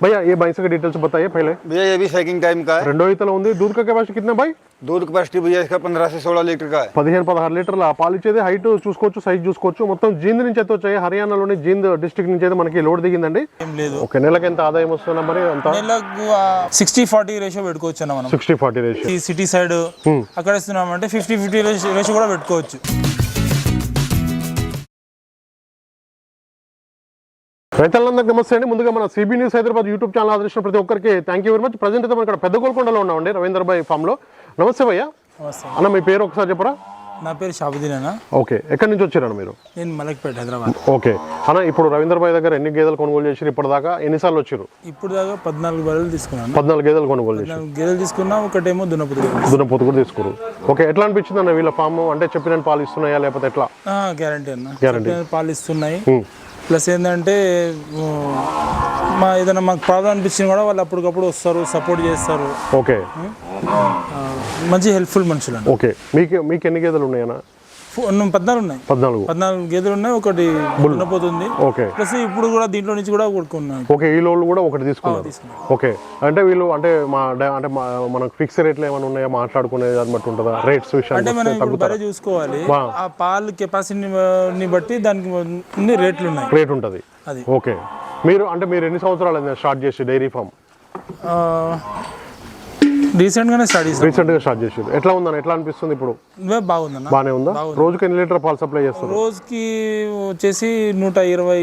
भैया ये भैंस का डिटेल्स बताइए पहले भैया ये भी सैकिंग टाइम का है రెండో ఈతలో ఉంది दूध का कैपेसिटी कितना भाई दूध कैपेसिटी भैया इसका पंद्रह से सोलह लीटर का है పదిహేను పదహారు లీటర్ల పాలు ఇచ్చేది హైట్ చూసుకోవచ్చు సైజ్ చూసుకోవచ్చు మొత్తం జీంద్ నుంచి అయితే వచ్చాయి హర్యానాలోని జీంద్ డిస్ట్రిక్ట్ నుంచి అయితే మనకి లోడ్ దిగిందండి ఏం లేదు ఒక నెలకి ఎంత ఆదాయం వస్తుందా మరి అంత నెలకు సిక్స్టీ ఫార్టీ రేషియో పెట్టుకోవచ్చు అన్న మనం సిక్స్టీ ఫార్టీ రేషియో ఈ సిటీ సైడ్ అక్కడ ఇస్తున్నామంటే ఫిఫ్టీ ఫిఫ్టీ రేషియో కూడా పెట్టుకోవచ్చు రైతులందరికీ నమస్తే అండి. ముందుగా మన CB news Hyderabad YouTube channel ఆదరించిన ప్రతి ఒక్కరికి thank you very much present అయితే మనం ఇక్కడ పెద్ద గోల్కొండలో ఉన్నామండి రవీంద్ర భాయ్ ఫామ్లో నమస్తే భయ్య. అన్న మీ పేరు ఒకసారి చెప్పరా? నా పేరు షాబుద్దీన్ అన్న. ఓకే. ఎక్కడి నుంచి వచ్చారన్న మీరు? నేను మలక్పేట హైదరాబాద్. ఓకే. అన్న ఇప్పుడు రవీంద్ర భాయ్ దగ్గర ఎన్ని గేదెలు కొనుగోలు చేసి ఇప్పటిదాకా ఎన్నిసార్లు వచ్చారు? ఇప్పుడు దాకా పద్నాలుగు బర్రెలు తీసుకున్నాను. పద్నాలుగు గేదెలు కొనుగోలు చేసి గేదెలు తీసుకున్నా ఒకటేమో దున్నపుడు దున్నపోతు కూడా తీసుకురు ఓకే ఎట్లా అనిపించింది అన్న వీళ్ళ ఫామ్? అంటే చెప్పిన పాలు ఇస్తున్నాయా లేకపోతే ఎట్లా? గ్యారంటీ అన్న. చెప్పిన పాలు ఇస్తున్నాయి. ప్లస్ ఏంటంటే మా ఏదైనా మాకు ప్రాబ్లం అనిపించింది కూడా వాళ్ళు అప్పటికప్పుడు వస్తారు సపోర్ట్ చేస్తారు. ఓకే. మంచి హెల్ప్ఫుల్ మనుషులు ఓకే. మీకు మీకు ఎన్ని గేదెలు ఉన్నాయన్నా? పద్నాలుగు ఉన్నాయి. పద్నాలుగు. పద్నాలుగు గేదెలు ఉన్నాయి ఒకటి దున్నపోతుంది ఓకే. ప్లస్ ఇప్పుడు కూడా దీంట్లో నుంచి కూడా కొడుకున్నాను ఓకే ఈ లోన్లు కూడా ఒకటి తీసుకున్నారు. ఓకే. అంటే వీళ్ళు అంటే మా అంటే మనకు ఫిక్స్ రేట్లు ఏమైనా ఉన్నాయా? మాట్లాడుకునే దాన్ని బట్టి ఉంటుందా? రేట్స్ అంటే విషయానికి మనం బరే చూసుకోవాలి. ఆ పాలు కెపాసిటీని బట్టి దానికి రేట్లు ఉన్నాయి. రేట్ ఉంటుంది. అది. ఓకే. మీరు అంటే మీరు ఎన్ని సంవత్సరాలు స్టార్ట్ చేసి డైరీ ఫామ్? రీసెంట్ గానే స్టార్ట్ చేసాం రీసెంట్గా స్టార్ట్ చేసి ఎట్లా ఉందన్న? ఎట్లా అనిపిస్తుంది ఇప్పుడు? బాగుందన్న. బాగానే ఉందా? రోజుకి ఎన్ని లీటర్ పాలు సప్లై చేస్తారు? రోజుకి వచ్చేసి నూట ఇరవై.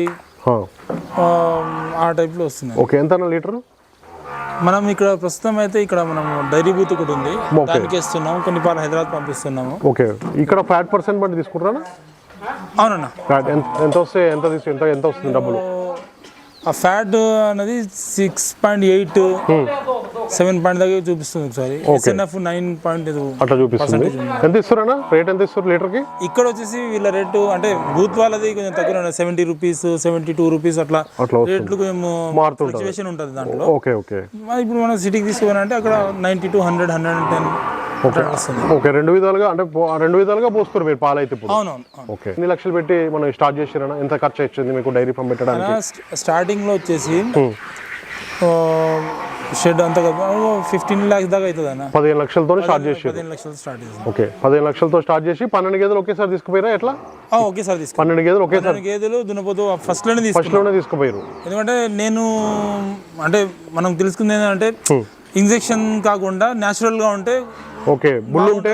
ఆ, టైప్లో వస్తున్నాయి. ఓకే ఎంత లీటర్? మనం ఇక్కడ ప్రస్తుతం అయితే ఇక్కడ మనం డైరీ బూత్ ఒకటి ఉంది. దానికి ఇస్తున్నాం కొన్ని పాలు హైదరాబాద్ పంపిస్తున్నాము. ఓకే. ఇక్కడ ఫ్యాట్ పర్సెంట్ బట్టి తీసుకుంటారా అవునన్న. ఫ్యాట్ ఎంత వస్తే ఎంత ఎంత ఎంత వస్తుంది డబ్బులు? ఆ ఫ్యాట్ అనేది six point eight seven point దాకా చూపిస్తుంది ఒకసారి. ఎస్ఎన్ఎఫ్ నైన్ పాయింట్ అట్లా చూపిస్తుంది. ఎంత ఇస్తారన్నా రేట్ ఎంత ఇస్తారు లీటర్కి? ఇక్కడ వచ్చేసి వీళ్ళ రేటు అంటే బూత్ వాళ్ళది కొంచెం తక్కువ seventy rupees seventy two rupees అట్లా రేట్లు కొంచెం. ఫ్లక్చువేషన్ ఉంటుంది. దాంట్లో. ఓకే ఓకే ఇప్పుడు మనం సిటీకి తీసుకోవాలంటే అక్కడ ninety two hundred hundred and ten okay. రెండు విధాలుగా అంటే రెండు విధాలుగా పోస్తారు మీరు పాలు అయితే ఇప్పుడు. అవునవును అవును. ఓకే. ఎన్ని లక్షలు పెట్టి మనం స్టార్ట్ చేసిరన్నా? ఎంత ఖర్చు వచ్చింది మీకు డైరీ ఫామ్ పెట్టడానికి? అలా స్ట- స్టార్టింగ్లో వచ్చేసి షెడ్ అంతా ఫిఫ్టీన్ ల్యాక్స్ దాకా అవుతుంది అన్న పదిహేను లక్షలతో స్టార్ట్ చేసి పదిహేను లక్షలు స్టార్ట్ చేసాం ఓకే పదిహేను లక్షలతో స్టార్ట్ చేసి పన్నెండు గేదెలు ఒకేసారి తీసుకుపోయారా ఎట్లా? ఒకేసారి తీసుకున్నాను పన్నెండు గేదెలు ఒకేసారి గేదెలు దున్నపోతూ ఫస్ట్లోనే తీసుకున్నాను ఫస్ట్లోనే తీసుకుపోయారు ఎందుకంటే నేను అంటే మనం తెలుసుకుంది ఏంటంటే ఇంజెక్షన్ కాకుండా natural గా ఉంటే ఓకే బుల్ ఉంటే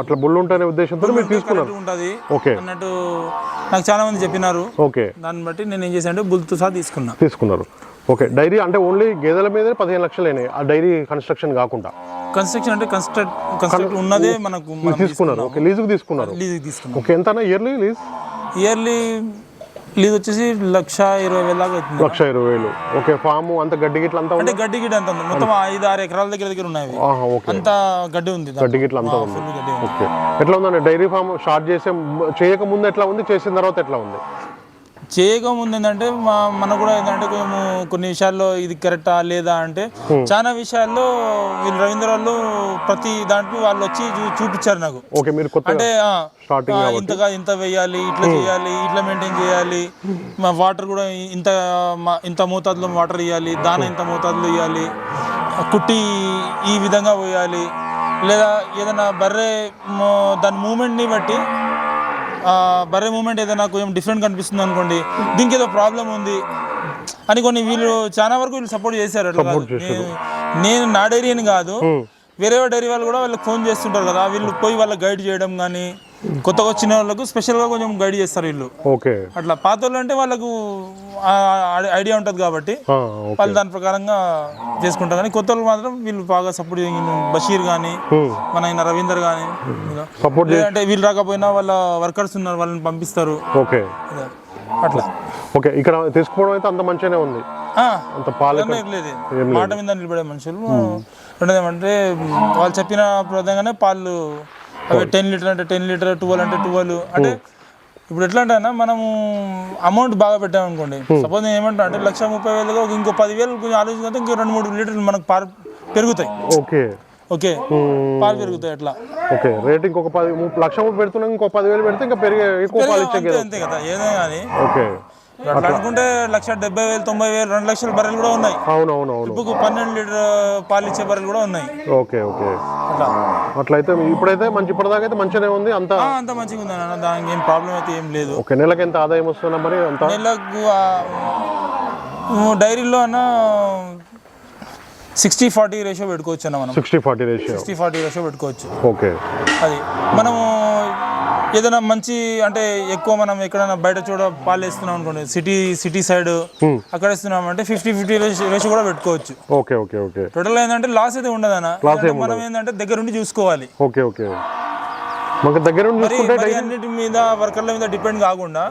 అట్లా బుల్ ఉంటే అనే ఉద్దేశంతో మీరు తీసుకున్నారు. ఉంటుంది. ఓకే. అన్నట్టు నాకు చాలా మంది చెప్పినారు. ఓకే. దాన్ని బట్టి నేను ఏం చేశాను బుల్తో సహా తీసుకున్నా. తీసుకున్నారు. ఓకే డైరీ అంటే ఓన్లీ గేదెల మీదే పదిహేను లక్షలు అయినాయి. ఆ డైరీ కన్స్ట్రక్షన్ కాకుండా. కన్స్ట్రక్షన్ అంటే కన్స్ట్రక్ట్ కన్స్ట్రక్ట్ ఉన్నదే మనకు మనం తీసుకున్నారు. ఓకే లీజుకు తీసుకున్నారు. లీజ్ తీసుకున్నాం. ఓకే ఎంత ఇయర్లీ లీజ్? ఇయర్లీ లీజ్ వచ్చేసి లక్ష ఇరవై వేల దాకా అవుతుంది. లక్ష ఇరవై వేలు. ఓకే ఫామ్ అంత గడ్డి గిట్ల అంతా అంటే గడ్డి గిడ్డి అంత ఉంది. మొత్తం ఐదు ఆరు ఎకరాల దగ్గర దగ్గర ఉన్నాయి అంత గడ్డి ఉంది. గడ్డి గిట్ల అంతా ఉంది. ఓకే. ఎట్లా ఉందండి? డైరీ ఫామ్ స్టార్ట్ చేసే చేయక ముందు ఎట్లా ఉంది? చేసిన తర్వాత ఎట్లా ఉంది? చేయక ముందు ఏంటంటే మా మన కూడా ఏంటంటే కొంచెం కొన్ని విషయాల్లో ఇది కరెక్టా లేదా అంటే చాలా విషయాల్లో వీళ్ళు రవీంద్ర వాళ్ళు ప్రతి దాంట్లో వాళ్ళు వచ్చి చూపించారు నాకు. ఓకే మీరు కొత్తగా అంటే ఇంతగా ఇంత వేయాలి ఇట్లా చేయాలి ఇట్లా మెయింటైన్ చేయాలి మా వాటర్ కూడా ఇంత ఇంత మోతాదులో వాటర్ ఇవ్వాలి దాన ఇంత మోతాదులో ఇవ్వాలి కుట్టి ఈ విధంగా పోయాలి లేదా ఏదైనా బర్రె దాని మూమెంట్ని బట్టి బర్రె మూమెంట్ ఏదైనా కొంచెం డిఫరెంట్ కనిపిస్తుంది అనుకోండి దీనికి ఏదో ప్రాబ్లం ఉంది అని కొన్ని వీళ్ళు చాలా వరకు వీళ్ళు సపోర్ట్ చేశారు అట్లా. నేను- నేను నా డైరీ అని కాదు. వేరే డైరీ వాళ్ళు కూడా వాళ్ళకి ఫోన్ చేస్తుంటారు కదా వీళ్ళు పోయి వాళ్ళకి గైడ్ చేయడం కానీ కొత్తగా వచ్చిన వాళ్ళకు స్పెషల్గా కొంచెం గైడ్ చేస్తారు వీళ్ళు. ఓకే. అట్లా పాత వాళ్ళు అంటే వాళ్ళకు ఐడియా ఉంటుంది కాబట్టి వాళ్ళు దాని ప్రకారంగా చేసుకుంటారు. కానీ కొత్త వాళ్ళు మాత్రం వీళ్ళు బాగా సపోర్ట్ బషీర్ కానీ మన ఆయన రవీందర్ కానీ సపోర్ట్ లేదంటే వీళ్ళు రాకపోయినా వాళ్ళ వర్కర్స్ ఉన్నారు వాళ్ళని పంపిస్తారు. ఓకే. అట్లా. ఓకే ఇక్కడ తీసుకోవడం అయితే అంత మంచిగానే ఉంది. అంత మాట మీద నిలబడే మనుషులు. రెండోది ఏమంటే వాళ్ళు చెప్పిన విధంగానే పాలు అవి టెన్ లీటర్ అంటే టెన్ లీటర్ ట్వెల్వ్ అంటే ట్వెల్వ్ అంటే ఇప్పుడు ఎట్లా అంటే అన్న మనము అమౌంట్ బాగా పెట్టామనుకోండి సపోజ్ నేను ఏమంటా అంటే లక్ష ముప్పై వేలుగా ఇంకో పదివేలు కొంచెం ఆలోచించుకుంటే ఇంకో రెండు మూడు లీటర్లు మనకు పాలు పెరుగుతాయి. ఓకే. ఓకే. పాలు పెరుగుతాయి అట్లా. ఓకే. రేట్ ఇంకొక పది లక్ష పెడుతున్నాం ఇంకో పదివేలు పెడితే ఇంకా పెరిగే ఎక్కువ పాలు ఇచ్చే అంతే కదా ఏదైనా కానీ. ఓకే. అట్లా అనుకుంటే లక్ష డెబ్బై వేలు తొంభై వేలు రెండు లక్షల బర్రెలు కూడా ఉన్నాయి. అవును అవును అవును ఇప్పుడు పన్నెండు లీటర్ పాలు ఇచ్చే బర్రెలు కూడా ఉన్నాయి. Okay okay. అట్లా. అట్లయితే ఇప్పుడైతే మంచి ఇప్పటిదాకా అయితే మంచిగానే ఉంది అంత అంత మంచిగా ఉంది అన్న దానికి ఏం ప్రాబ్లం అయితే ఏం లేదు. ఓకే నెలకి ఎంత ఆదాయం వస్తుందా మరి అంత? నెలకు డైరీలో అన్న సిక్స్టీ ఫార్టీ రేషియో పెట్టుకోవచ్చు అన్న మనం. Sixty forty ratio sixty forty ratio పెట్టుకోవచ్చు. ఓకే. అది. మనము ఏదైనా మంచి అంటే ఎక్కువ మనం ఎక్కడైనా బయట చూడ పాలు వేస్తున్నాం అనుకోండి సిటీ సిటీ సైడ్ అక్కడ వేస్తున్నాం అంటే ఫిఫ్టీ ఫిఫ్టీ రేషియో కూడా పెట్టుకోవచ్చు. Okay okay okay. టోటల్ ఏంటంటే లాస్ అయితే ఉండదన్న మనం ఏంటంటే దగ్గర ఉండి చూసుకోవాలి. Okay okay. దగ్గర అన్నిటి మీద వర్కర్ల మీద డిపెండ్ కాకుండా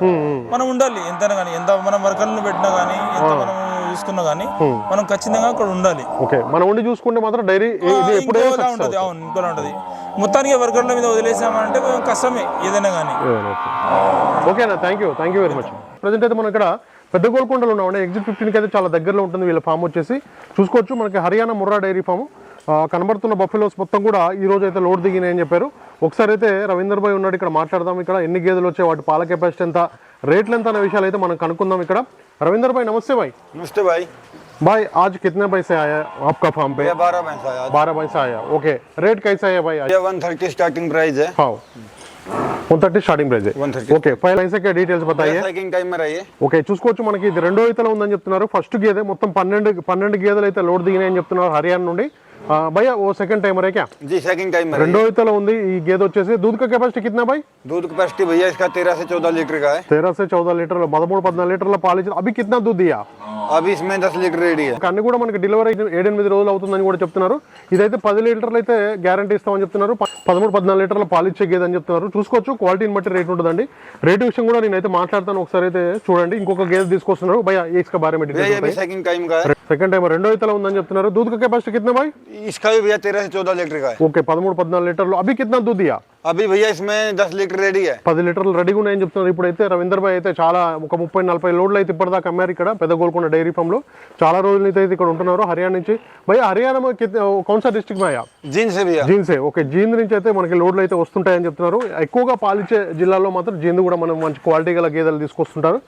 మనం ఉండాలి. ఎంత కానీ ఎంత మనం వర్కర్లను పెట్టినా కానీ ఎంత మనం చూసుకున్నా కానీ మనం ఖచ్చితంగా అక్కడ ఉండాలి. ఓకే మనం ఉండి చూసుకుంటే మాత్రం డైరీ ఉంటది అవును ఇంకోలా ఉంటది. మొత్తానికి వర్కర్ల మీద వదిలేసామంటే కొంచెం కష్టమే ఏదైనా కానీ ఓకేనా thank you thank you very much present అయితే మనం ఇక్కడ పెద్ద గోల్కొండలో ఉన్నామండి. ఎగ్జిట్ ఫిఫ్టీన్కి అయితే చాలా దగ్గరలో ఉంటుంది వీళ్ళ ఫామ్ వచ్చేసి. చూసుకోవచ్చు మనకి హర్యానా ముర్రా డైరీ ఫామ్ కనబడుతున్న బఫెలోస్ మొత్తం కూడా ఈ రోజు అయితే లోడ్ దిగినాయి అని చెప్పారు. ఒకసారి అయితే రవీందర్ భాయ్ ఉన్నాడు ఇక్కడ మాట్లాడదాం. ఇక్కడ ఎన్ని గేదెలు వచ్చాయి వాటి పాల కెపాసిటీ ఎంత? రేట్లు ఎంత అనే విషయాలు అయితే మనం కనుక్కుందాం ఇక్కడ రవీందర్ భాయ్ నమస్తే భాయ్ नमस्ते भाई भाई आज कितने पैसे आया आपका फार्म पे भैया बारह भैंस आया आज बारह पैसा आया ओके रेट कैसा है भाई आज भैया वन थर्टी स्टार्टिंग प्राइस है हाँ वन थर्टी स्टार्टिंग प्राइस है 130 ఓకే ఫైవ్ లైన్స్ के డీటెయిల్స్ बताइए सेकंड टाइम में रहिए ఓకే చూసుకోవచ్చు మనకి ఇది రెండో ఈతలో ఉందని చెప్తున్నారు ఫస్ట్ గేదె మొత్తం పన్నెండు పన్నెండు గేదెలు అయితే లోడ్ దిగినాయని చెప్తున్నారు హర్యానా నుండి भैया ఓ సెకండ్ टाइमर है क्या రెండో सेकंड ఉంది ఈ గేదె వచ్చేసి दूध का कैपेसिटी कितना भाई दूध कैपेसिटी भैया इसका 13 से 14 लीटर का లీటర్ల పాలు ఇచ్చింది అవి కింద దూద్ అవి ఇస్మే లీటర్ రెడీ కన్ను కూడా మనకి డెలివరీ 7 8 రోజులు అవుతుందని కూడా చెప్తున్నారు. ఇదైతే 10 లీటర్లు అయితే గ్యారంటీ ఇస్తామని చెప్తున్నారు. 13 14 లీటర్ల పాలు ఇచ్చే గేదె అని చెప్తున్నారు. చూసుకోవచ్చు క్వాలిటీని బట్టి రేట్ ఉంటుందండి. రేట్ విషయం కూడా నేనైతే మాట్లాడతాను. ఒకసారి అయితే చూడండి. ఇంకొక గేదె తీసుకొస్తున్నారు. భయ్యా ఇస్కా బారే మే సెకండ్ టైం రెండో ఇతల ఉందని చెప్తున్నారు. దూద్ కెపాసిటీ కింద भाई इसका भी भैया तेरह से चौदह लीटर का है। ఓకే పదమూడు పద్నాలుగు లీటర్లు అవి కిतना దూద్ ఇయా अभी भैया इसमेం లీటర్ రెడీ रेडी పది లీటర్లు రెడీగా ఉన్నాయని చెప్తున్నారు ఇప్పుడైతే రవీందర్ భాయ్ అయితే చాలా ఒక ముప్పై నలభై లోడ్లు అయితే ఇప్పటిదాకా అమ్మారు ఇక్కడ పెద్ద గోల్కొండ డైరీ ఫామ్లో చాలా రోజుల నుంచి అయితే ఇక్కడ ఉంటున్నారు హర్యానా నుంచి. భయ హర్యానా మే డిస్ట్రిక్ట్ భయ్యా జీన్సే జీన్సే ఓకే. జీంద్ నుంచి అయితే మనకి లోడ్లు అయితే వస్తుంటాయని చెప్తున్నారు. ఎక్కువగా పాలిచ్చే జిల్లాలో మాత్రం జీంద్ కూడా మనం మంచి క్వాలిటీ గల గేదెలు తీసుకొస్తుంటారు.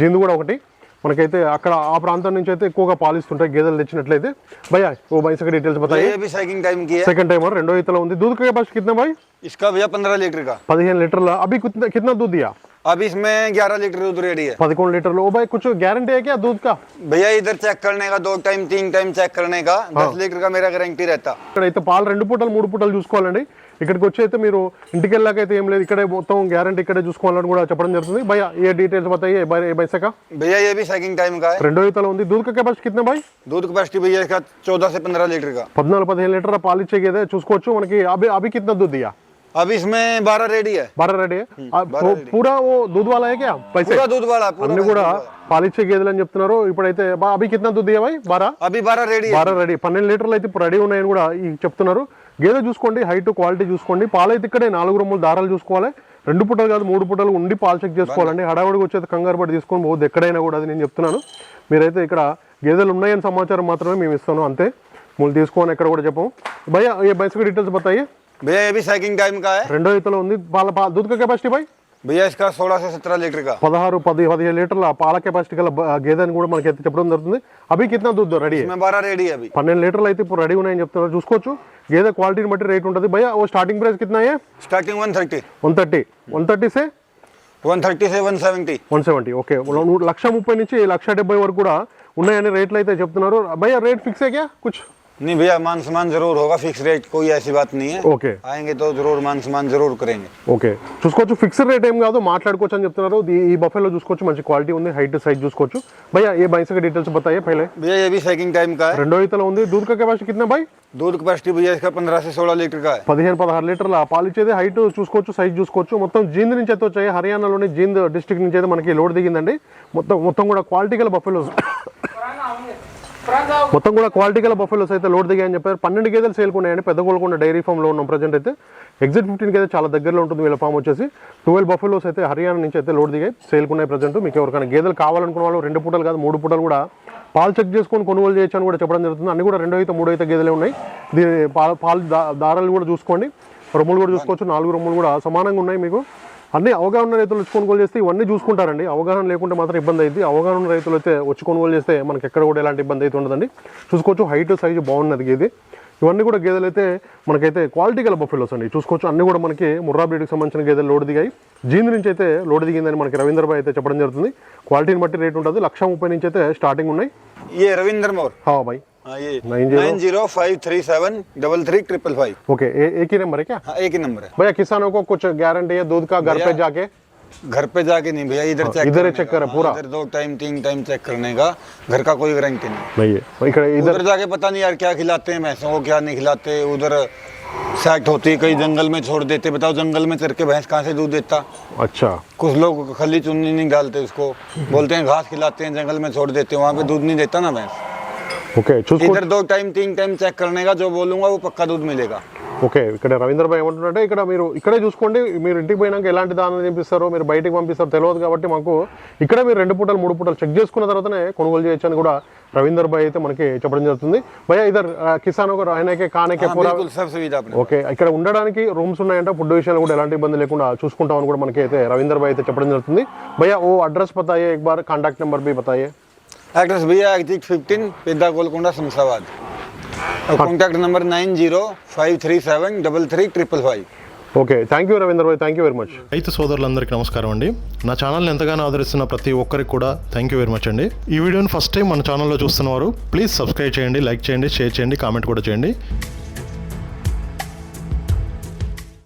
జీంద్ కూడా ఒకటి. మనకైతే అక్కడ ఆ ప్రాంతం నుంచి అయితే ఎక్కువగా పాలిస్తుంటాయి గేదెలు తెచ్చినట్లయితే భయ్యా ఓ భైసక డీటెయిల్స్ भैया బతాయి ये भी सेकंड टाइम की है సెకండ్ టైం రెండో ఈతలో ఉంది दूध का కెపాసిటీ कितना भाई इसका भैया पंद्रह लीटर का పదిహేను లీటర్ల అభి कितना कितना दूध दिया अभी इसमें ग्यारह लीटर दूध रेडी है పదకొండు లీటర్లు ఓ భాయ్ कुछ गारंटी है क्या दूध का भैया इधर चेक करने का दो टाइम तीन टाइम चेक करने का दस लीटर का मेरा गारंटी रहता ఇక్కడైతే పాలు రెండు పూటలు మూడు పూటలు చూసుకోవాలండి इकड़क इंटाइते इकड़े मोदी ग्यारंटी इकटे चूस ज़रूरी भैया दूध का कैपासी कितने भाई दूध कैपासी भैया इसका चौदह से पंद्रह लीटर का पदना पद लीटर पाल इच्छे चूस मन की अभी अभी कितना दूध दिया अभी इसमें बारह रेडी है बारह रेडी है पूरा वो दूध वाला है क्या पैसे दूध वाला हमने गेदल इपड़े अभी कितना दूध दिया भाई बारह अभी बारह रेडी बारह रेडी पन्न लीटर रेडी उन्यानी గేదె చూసుకోండి హైట్ క్వాలిటీ చూసుకోండి పాలు అయితే ఇక్కడే నాలుగు రొమ్ములు దారాలు చూసుకోవాలి రెండు పుట్టలు కాదు మూడు పుట్టలు ఉండి పాలు చెక్ చేసుకోవాలండి హడావుడికి వచ్చేది కంగారు పడి తీసుకొని పోవద్దు ఎక్కడైనా కూడా అది నేను చెప్తున్నాను మీరైతే ఇక్కడ గేదెలు ఉన్నాయని సమాచారం మాత్రమే మేము ఇస్తాను అంతే మూలు తీసుకోని ఎక్కడ కూడా చెప్పము భయ ఏ బైసక డీటెయిల్స్ బతాయి भैया ये भी सेकंड टाइम का है రెండో ఈతలో ఉంది పాల పా दूध का కెపాసిటీ భాయ్ భయ్యా ఇసుక సోలా లీటర్ పదహారు పది పదిహేను లీటర్ల పాల కెపాసిటీ గల గేదెని కూడా మనకి అయితే చెప్పడం జరుగుతుంది. అవి కింద దూద్దు రెడీ? బారా రెడీ అవి పన్నెండు లీటర్లు అయితే ఇప్పుడు రెడీ ఉన్నాయని చెప్తున్నారు. చూసుకోవచ్చు. గేదె క్వాలిటీని బట్టి రేట్ ఉంటుంది. భయ్యా ఓ స్టార్టింగ్ ప్రైస్ కింద starting one thirty. One thirty. One thirty సే? వన్ థర్టీ సే one seventy. One seventy. Okay. Lakh ముప్పై నుంచి లక్ష డెబ్బై వరకు కూడా ఉన్నాయని రేట్లు అయితే చెప్తున్నారు. భయ్యా రేట్ ఫిక్స్ అయ్యా కూర్చో नहीं भैया मान सम्मान जरूर होगा फिक्स रेट कोई ऐसी बात नहीं है। ఓకే आएंगे तो जरूर मान सम्मान जरूर करेंगे। ఓకే చూసుకోవచ్చు ఫిక్స్ రేట్ ఏం కాదు మాట్లాడుకోవచ్చు అని చెప్తున్నారు. ఈ- బఫెలో చూసుకోవచ్చు మంచి క్వాలిటీ ఉంది హైట్ సైజ్ చూసుకోవచ్చు. భయ్యా ఏ భైన్స్ డీటెయిల్స్ बताइए पहले भैया ये भी सेकिंग टाइम का రెండో ఈతలో ఉంది. దూద్ కా కెపాసిటీ కిतना भाई दूध कैपेसिटी भैया इसका पंद्रह से सोलह लीटर का है పదిహేను పదహారు లీటర్ల. పాలు ఇచ్చేది హైట్ చూసుకోవచ్చు సైజ్ చూసుకోవచ్చు. మొత్తం జీంద్ నుంచి అయితే వచ్చాయి. హర్యానాలోని జీంద్ డిస్ట్రిక్ట్ నుంచి అయితే మనకి లోడ్ దిగిందండి. మొత్తం మొత్తం కూడా క్వాలిటీ గల బఫెలోస్ మొత్తం కూడా క్వాలిటీ గల బఫెలోస్ అయితే లోడ్ దిగాయని చెప్పారు. పన్నెండు గేదెలు సేల్కున్నాయని పెద్ద గోల్కొండ డైరీ ఫామ్లో ఉన్నాం ప్రజెంట్ అయితే. ఎగ్జిట్ ఫిఫ్టీన్ అయితే చాలా దగ్గరలో ఉంటుంది వీళ్ళ ఫామ్ వచ్చేసి. ట్వెల్వ్ బఫెలోస్ అయితే హర్యానా నుంచి అయితే లోడ్ దిగాయి. సేల్కున్నాయి ప్రజెంట్ మీకు ఎవరికైనా గేదెలు కావాలనుకున్న వాళ్ళు రెండు పూటలు కాదు మూడు పూటలు కూడా పాలు చెక్ చేసుకొని కొనుగోలు చేయొచ్చు అని కూడా చెప్పడం జరుగుతుంది. అన్ని కూడా రెండో అయితే మూడో అయితే గేదెలే ఉన్నాయి. దీని పాలు పాలు దారాలు కూడా చూసుకోండి. రొమ్ములు కూడా చూసుకోవచ్చు. నాలుగు రొమ్ములు కూడా సమానంగా ఉన్నాయి మీకు. అన్ని అవగాహన రైతులు వచ్చి కొనుగోలు చేస్తే ఇవన్నీ చూసుకుంటారండి. అవగాహన లేకుంటే మాత్రం ఇబ్బంది అయింది. అవగాహన రైతులు అయితే వచ్చి కొనుగోలు చేస్తే మనకి ఎక్కడ కూడా ఎలాంటి ఇబ్బంది అయితే ఉండదండి. చూసుకోవచ్చు హైట్ సైజు బాగున్నది గేది. ఇవన్నీ కూడా గేదెలు అయితే మనకైతే క్వాలిటీ గల బఫెలోస్ అండి. చూసుకోవచ్చు అన్నీ కూడా మనకి ముర్రా బ్రీడ్కి సంబంధించిన గేదెలు లోడ్ దిగాయి. జీన్ నుంచి అయితే లోడ్ దిగిందని మనకి రవీంద్రబాయ్ అయితే చెప్పడం జరుగుతుంది. క్వాలిటీని బట్టి రేట్ ఉంటుంది. లక్ష ముప్పై నుంచి అయితే స్టార్టింగ్ ఉన్నాయి. ఏ రవీంద్ర హా బాయ్ हाँ, एक ही नंबर है क्या? हाँ, एक ही नंबर है। भैया किसानों को कुछ गारंटी है दूध का घर पे जाके? घर पे जाके नहीं भैया इधर हाँ, चेक इधर चेक कर पूरा। हाँ, इधर दो टाइम तीन टाइम चेक करने का। घर का कोई गारंटी नहीं। भैया इधर जाके पता नहीं यार क्या खिलाते हैं भैंसों को क्या नहीं खिलाते। उधर सेट होती है कई जंगल में छोड़ देते। बताओ जंगल में चर के भैंस कहाँ से दूध देता? अच्छा। कुछ लोग खली चुन्नी नहीं डालते उसको। बोलते हैं घास खिलाते हैं जंगल में छोड़ देते वहाँ पे दूध नहीं देता ना भैंस? ఓకే చూసుకో इधर दो टाइम तीन टाइम चेक करने का जो बोलूंगा वो पक्का दूध मिलेगा ఓకే ఇక్కడ రవీంద్ర భాయ్ ఏమంటున్నారంటే ఇక్కడ మీరు ఇక్కడే చూసుకోండి మీరు ఇంటికి పోయినాక ఎలాంటి దానం తినిపిస్తారో మీరు బయటికి పంపిస్తారో తెలియదు కాబట్టి మాకు ఇక్కడే మీరు రెండు పూటలు మూడు పూటలు చెక్ చేసుకున్న తర్వాతనే కొనుగోలు చేయొచ్చు అని కూడా రవీందర్ భాయ్ అయితే మనకి చెప్పడం జరుగుతుంది భయ్యా ఇద్దరు కిసాన్ ఒక ఆయనకే కానకే हाँ, పూరా बिल्कुल सब सुविधा अपने ఓకే ఇక్కడ ఉండడానికి రూమ్స్ ఉన్నాయంటే ఫుడ్ విషయాలు కూడా ఎలాంటి ఇబ్బంది లేకుండా చూసుకుంటామని కూడా మనకి అయితే రవీందర్ భాయ్ అయితే చెప్పడం జరుగుతుంది భయ్యా ఓ అడ్రస్ బతాయే एक बार కాంటాక్ట్ నెంబర్ भी बताइए एड्रेस भैया एग्जिट फिफ्टीन पेदा गोलकोंडा शमशाबाद और contact number nine zero five three seven double three triple five okay thank you Ravinder Bhai thank you very much రైతు సోదరులందరికీ నమస్కారం అండి నా ఛానల్ని ఎంతగానో ఆదరిస్తున్న ప్రతి ఒక్కరికి కూడా థ్యాంక్ యూ వెరీ మచ్ అండి ఈ వీడియోని ఫస్ట్ టైం మన ఛానల్లో చూస్తున్నవారు ప్లీజ్ సబ్స్క్రైబ్ చేయండి లైక్ చేయండి షేర్ చేయండి కామెంట్ కూడా చేయండి